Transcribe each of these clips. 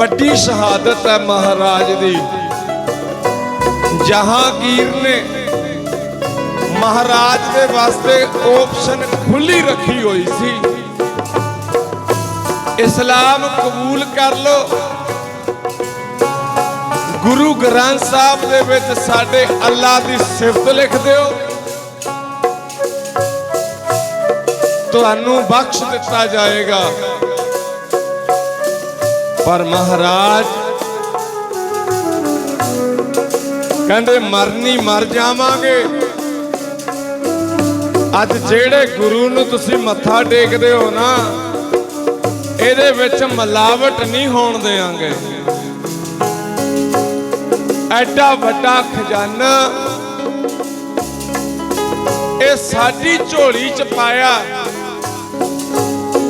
ਵੱਡੀ ਸ਼ਹਾਦਤ ਹੈ ਮਹਾਰਾਜ ਦੀ। ਜਹਾਂਗੀਰ ਨੇ ਮਹਾਰਾਜ ਦੇ ਵਾਸਤੇ ਆਪਸ਼ਨ ਖੁੱਲੀ ਰੱਖੀ ਹੋਈ ਸੀ। ਇਸਲਾਮ ਕਬੂਲ ਕਰ ਲੋ ਗੁਰੂ ਗ੍ਰੰਥ ਸਾਹਿਬ ਦੇ ਵਿੱਚ ਸਾਡੇ ਅੱਲਾ ਦੀ ਸਿਫਤ ਲਿਖ ਦਿਓ। ਤੁਹਾਨੂੰ ਬਖਸ਼ ਦਿੱਤਾ ਜਾਏਗਾ। ਪਰ ਮਹਾਰਾਜ, ਕਹਿੰਦੇ ਮਰਨੀ ਮਰ ਜਾਵਾਂਗੇ। ਅੱਜ ਜਿਹੜੇ ਗੁਰੂ ਨੂੰ ਤੁਸੀਂ ਮੱਥਾ ਟੇਕਦੇ ਹੋ ਨਾ, ਇਹਦੇ ਵਿੱਚ ਮਿਲਾਵਟ ਨਹੀਂ ਹੋਣ ਦੇਵਾਂਗੇ। ਐਡਾ ਵੱਡਾ ਖਜ਼ਾਨਾ ਇਹ ਸਾਡੀ ਝੋਲੀ ਚ ਪਾਇਆ,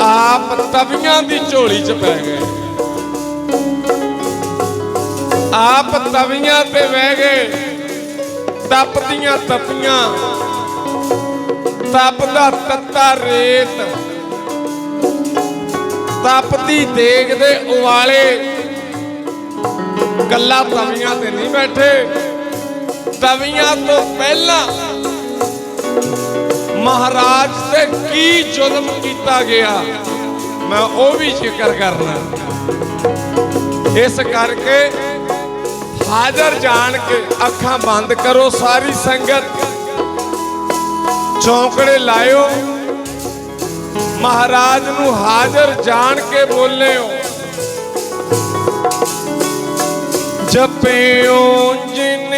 ਆਪ ਤਵੀਆਂ ਦੀ ਝੋਲੀ ਚ ਪੈ ਗਏ। ਆਪ ਤਵੀਆਂ ਤੇ ਬਹਿ ਗਏ, ਤਪਦੀਆਂ ਤਪੀਆਂ, ਤਪਦਾ ਤੱਤਾ ਰੇਤ, ਤਪਦੀ ਦੇਗ ਦੇ ਉਵਾਲੇ ਕੱਲਾ ਤਵੀਆਂ ਤੇ ਨਹੀਂ ਬੈਠੇ। ਤਵੀਆਂ ਤੋਂ ਪਹਿਲਾਂ ਮਹਾਰਾਜ ਤੇ ਕੀ ਜ਼ੁਲਮ ਕੀਤਾ ਗਿਆ, ਮੈਂ ਉਹ ਵੀ ਜ਼ਿਕਰ ਕਰਨਾ। ਇਸ ਕਰਕੇ ਹਾਜ਼ਰ ਜਾਣ ਕੇ ਅੱਖਾਂ ਬੰਦ ਕਰੋ ਸਾਰੀ ਸੰਗਤ। ਚੌਂਕੜੇ ਲਾਇਓ। ਮਹਾਰਾਜ ਨੂੰ ਹਾਜ਼ਰ ਜਾਣ ਕੇ ਬੋਲਿਓ। ਜਪਿਓ ਜਿਨ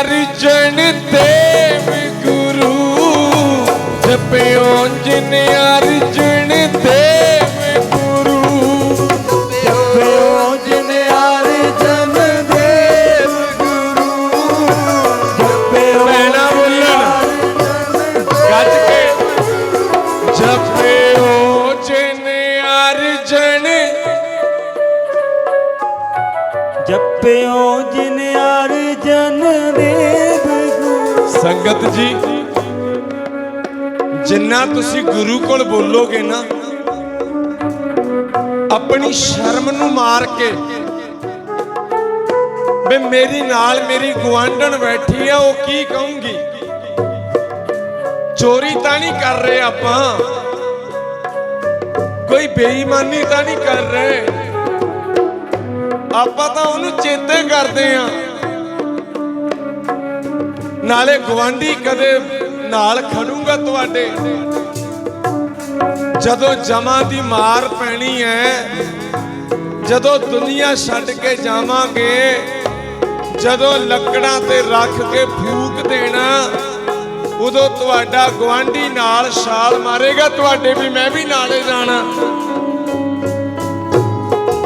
ਅਰਜਨ ਦੇਵ ਗੁਰੂ। ਜਪਿਓ ਜਿਨ ਅਰਜਨ ਜਪਿਓ ਜਿਨ ਅਰਜਨ ਦੇਵ ਗੁਰੂ ਸੰਗਤ ਜੀ, ਜਿੰਨਾ ਤੁਸੀਂ ਗੁਰੂ ਕੋਲ ਬੋਲੋਗੇ ਨਾ, ਆਪਣੀ ਸ਼ਰਮ ਨੂੰ ਮਾਰ ਕੇ ਵੀ ਮੇਰੀ ਨਾਲ ਮੇਰੀ ਗਵਾਂਢਣ ਬੈਠੀ ਆ, ਉਹ ਕੀ ਕਹੂੰਗੀ? ਚੋਰੀ ਤਾਂ ਨਹੀਂ ਕਰ ਰਹੇ ਆਪਾਂ। ਕੋਈ ਬੇਈਮਾਨੀ ਤਾਂ ਨਹੀਂ ਕਰ ਰਹੇ। ਆਪਾਂ ਤਾਂ ਉਹਨੂੰ ਚੇਤੇ ਕਰਦੇ ਆ ਨਾਲੇ ਗਵਾਂਢੀ ਕਦੇ ਨਾਲ ਖੜੂਗਾ ਤੁਹਾਡੇ। ਜਦੋਂ ਜਮਾਂ ਦੀ ਮਾਰ ਪੈਣੀ ਹੈ, ਜਦੋਂ ਦੁਨੀਆ ਛੱਡ ਕੇ ਜਾਵਾਂਗੇ, ਜਦੋਂ ਲੱਕੜਾਂ ਤੇ ਰੱਖ ਕੇ ਫੂਕ ਦੇਣਾ, ਉਦੋਂ ਤੁਹਾਡਾ ਗਵਾਂਢੀ ਨਾਲ ਛਾਲ ਮਾਰੇਗਾ, ਤੁਹਾਡੇ ਵੀ ਮੈਂ ਵੀ ਨਾਲੇ ਜਾਣਾ।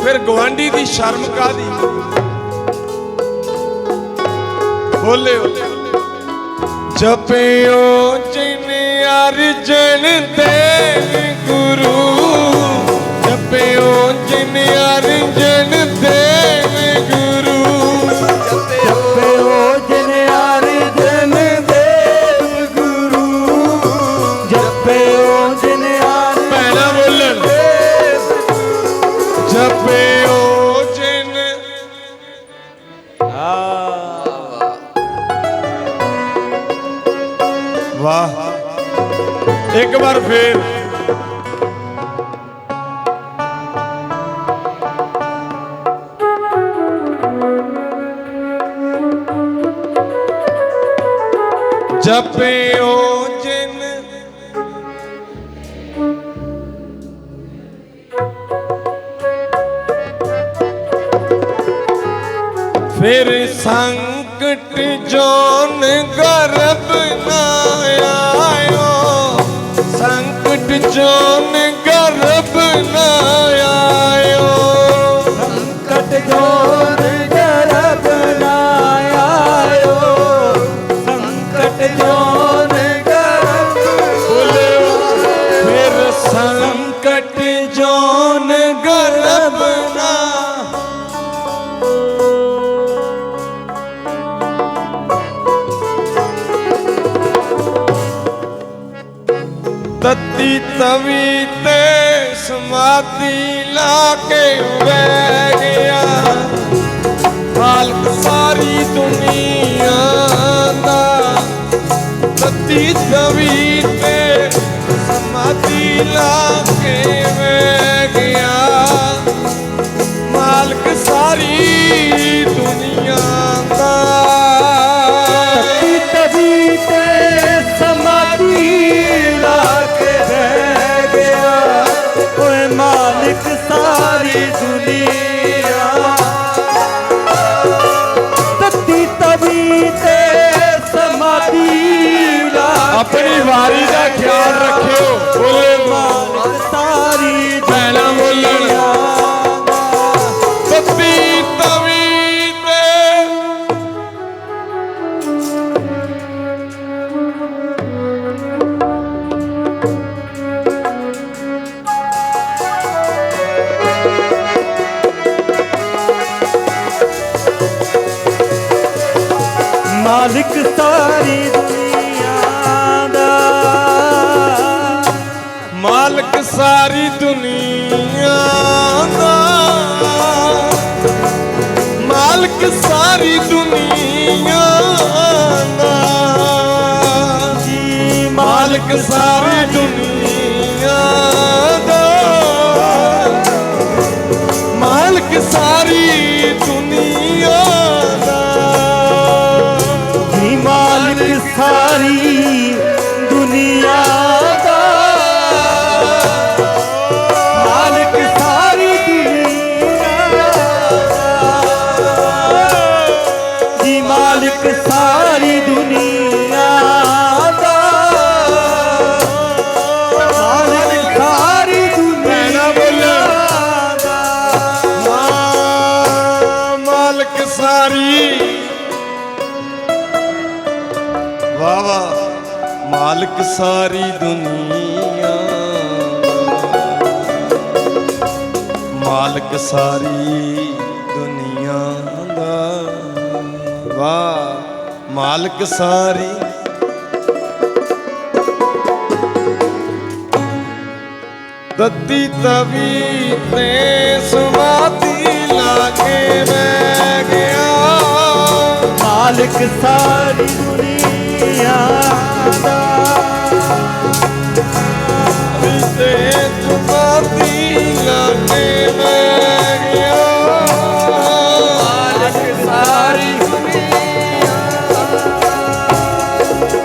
ਫਿਰ ਗਵਾਂਢੀ ਦੀ ਸ਼ਰਮ ਕਾਦੀ ਬੋਲਿਓ ਜਪਿਓ ਜਿਨ ਅਰਜਨ ਦੇਵ ਗੁਰੂ, ਜਪਿਓ ਜਿਨ ਅਰਜਨ ਦੇਵ ਵਾਹ। ਇੱਕ ਵਾਰ ਫੇਰ। ਜਪਿਓ ਫਿਰ ਸੰਕਟ ਜੋਨ ਗਰਬ ਨਾ ਆਇਓ। ਸੰਕਟ ਜੋਨ ਗਰਬ ਨਾ ਆਇਓ। ਸੰਕਟ ਜੋਨ ਗਰਬ ਨਾ ਆਇਓ। ਸੰਕਟ ਜੋਨ ਤਤੀ ਤਵੀ ਤੇ ਸਮਾਧੀ ਲਾ ਕੇ ਬਹਿ ਗਿਆ। ਹਾਲਕ ਸਾਰੀ ਦੁਨੀਆ ਦਾ ਤਤੀ ਤਵੀ ਤੇ ਮਾਲਿਕ ਸਾਰੀ ਦੁਨੀਆ ਦਾ। ਮਾਲਕ ਸਾਰੀ ਦੁਨੀਆ ਦਾ। ਮਾਲਕ ਸਾਰੀ ਦੁਨੀਆ ਦਾ। ਜੀ ਮਾਲਕ ਸਾਰੀ ਦੁਨੀਆ ਦਾ। ਮਾਲਕ ਸਾਰੀ ਵਾਹ ਵਾਹ। ਮਾਲਕ ਸਾਰੀ ਦੁਨੀਆ। ਮਾਲਕ ਸਾਰੀ ਦੁਨੀਆ ਦਾ। ਵਾਹ, ਮਾਲਕ ਸਾਰੀ। ਦੱਤੀ ਤਵੀ ਤੇ ਸਮਾਧੀ ਮਾਲਕ ਸਾਰੀ ਦੁਨੀਆ ਦਾ। ਤੇ ਸਮਾਧੀ ਲਾ ਕੇ ਬਹਿ ਗਿਆ ਮਾਲਕ ਸਾਰੀ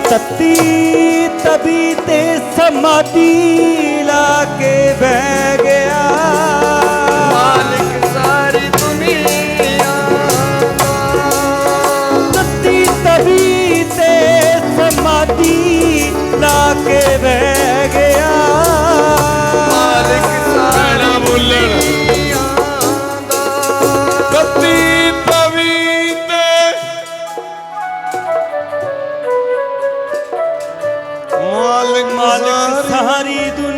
ਤਤੀ ਤਬੀ ਤੇ ਸਮਾਧੀ ਲਾ ਕੇ ਬਹਿ ਗਿਆ। ਲਾ ਕੇ ਬਹਿ ਗਿਆ। ਮਾਲਕ ਭੈਣਾਂ ਬੋਲਣ। ਦੱਤੀ ਤਵੀ ਤੇ ਮਾਲਕ ਮਾਲਕ ਸਾਰੀ ਦੁਨੀਆ